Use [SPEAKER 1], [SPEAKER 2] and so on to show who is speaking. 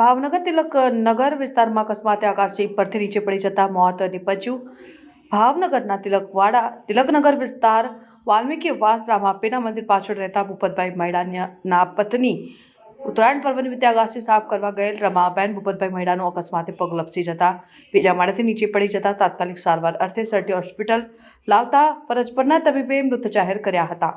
[SPEAKER 1] ભાવનગર તિલક નગર વિસ્તારમાં અકસ્માતે આકાશી પરથી નીચે પડી જતા મોત નીપજ્યું. ભાવનગરના તિલકવાડા તિલકનગર વિસ્તાર વાલ્મીકી વાસ રામાપીના મંદિર પાછળ રહેતા ભૂપતભાઈ મૈડાના પત્ની ઉત્તરાયણ પર્વ નિમિત્તે આગાસી સાફ કરવા ગયેલ રમાબેન ભૂપતભાઈ મૈડાનો અકસ્માતે પગ લપસી જતા, બીજા માળેથી નીચે પડી જતા તાત્કાલિક સારવાર અર્થે સરટી હોસ્પિટલ લાવતા ફરજ પરના તબીબે મૃત જાહેર કર્યા હતા.